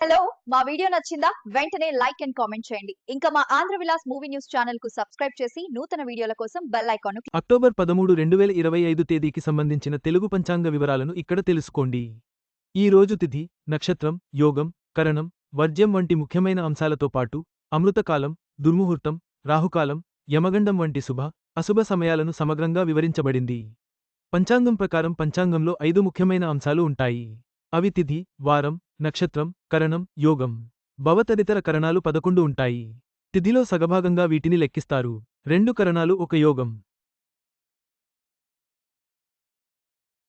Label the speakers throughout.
Speaker 1: Hello మా video నచ్చిందా? వెంటనే లైక్ అండ్ కామెంట్ చేయండి. ఇంకా మా ఆంధ్ర విలాస్ మూవీ న్యూస్ ఛానల్కు సబ్స్క్రైబ్ చేసి నూతన వీడియోల కోసం బెల్ ఐకాన్
Speaker 2: అక్టోబర్ పదమూడు రెండు వేల ఇరవై ఐదు తేదీకి సంబంధించిన తెలుగు పంచాంగ వివరాలను ఇక్కడ తెలుసుకోండి. ఈ రోజు తిథి నక్షత్రం యోగం కరణం వర్జ్యం వంటి ముఖ్యమైన అంశాలతో పాటు అమృతకాలం దుర్ముహూర్తం రాహుకాలం యమగండం వంటి శుభ అశుభ సమయాలను సమగ్రంగా వివరించబడింది. పంచాంగం ప్రకారం పంచాంగంలో ఐదు ముఖ్యమైన అంశాలు ఉంటాయి. అవి తిథి వారం నక్షత్రం కరణం యోగం. భవతదితర కరణాలు పదకొండు ఉంటాయి. తిథిలో సగభాగంగా వీటిని లెక్కిస్తారు. రెండు కరణాలు ఒక యోగం.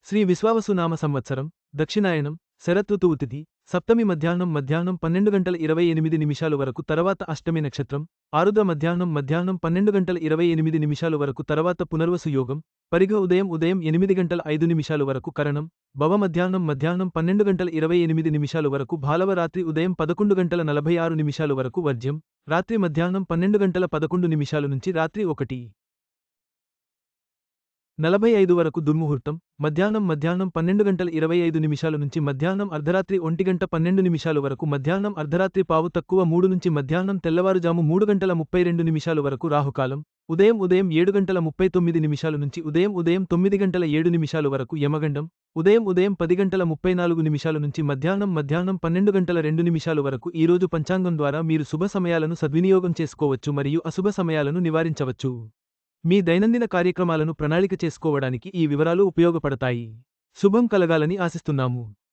Speaker 2: శ్రీ విశ్వావసునామ సంవత్సరం దక్షిణాయనం శరతృతువు తిథి సప్తమి మధ్యాహ్నం మధ్యాహ్నం పన్నెండు గంటల ఇరవై ఎనిమిది నిమిషాలు వరకు తర్వాత అష్టమి నక్షత్రం ఆరుద్ర మధ్యాహ్నం మధ్యాహ్నం పన్నెండు గంటల ఇరవై ఎనిమిది నిమిషాల వరకు తర్వాత పునర్వసు యోగం పరిగ ఉదయం ఉదయం ఎనిమిది గంటల ఐదు నిమిషాలు వరకు కరణం భవ మధ్యాహ్నం మధ్యాహ్నం పన్నెండు గంటల ఇరవై ఎనిమిది నిమిషాలు వరకు భాలవ రాత్రి ఉదయం పదకొండు గంటల నలభై ఆరు నిమిషాలు వరకు వర్జ్యం రాత్రి మధ్యాహ్నం పన్నెండు గంటల పదకొండు నిమిషాలు నుంచి రాత్రి ఒకటి. నలభై ఐదు వరకు దుర్ముహూర్తం మధ్యాహ్నం మధ్యాహ్నం పన్నెండు గంటల ఇరవై ఐదు నిమిషాల నుంచి మధ్యాహ్నం అర్ధరాత్రి ఒంటి గంట పన్నెండు నిమిషాల వరకు మధ్యాహ్నం అర్ధరాత్రి పావు తక్కువ మూడు నుంచి మధ్యాహ్నం తెల్లవారుజాము మూడు గంటల ముప్పై రెండు నిమిషాల వరకు రాహుకాలం ఉదయం ఉదయం ఏడు గంటల ముప్పై తొమ్మిది నిమిషాల నుంచి ఉదయం ఉదయం తొమ్మిది గంటల ఏడు నిమిషాల వరకు యమగండం ఉదయం ఉదయం పది గంటల ముప్పై నాలుగు నిమిషాల నుంచి మధ్యాహ్నం మధ్యాహ్నం పన్నెండు గంటల రెండు నిమిషాల వరకు ఈ రోజు పంచాంగం ద్వారా మీరు శుభ సమయాలను సద్వినియోగం చేసుకోవచ్చు మరియు అశుభ సమయాలను నివారించవచ్చు. మీ దైనందిన కార్యక్రమాలను ప్రణాళిక చేసుకోవడానికి ఈ వివరాలు ఉపయోగపడతాయి. శుభం కలగాలని ఆశిస్తున్నాము.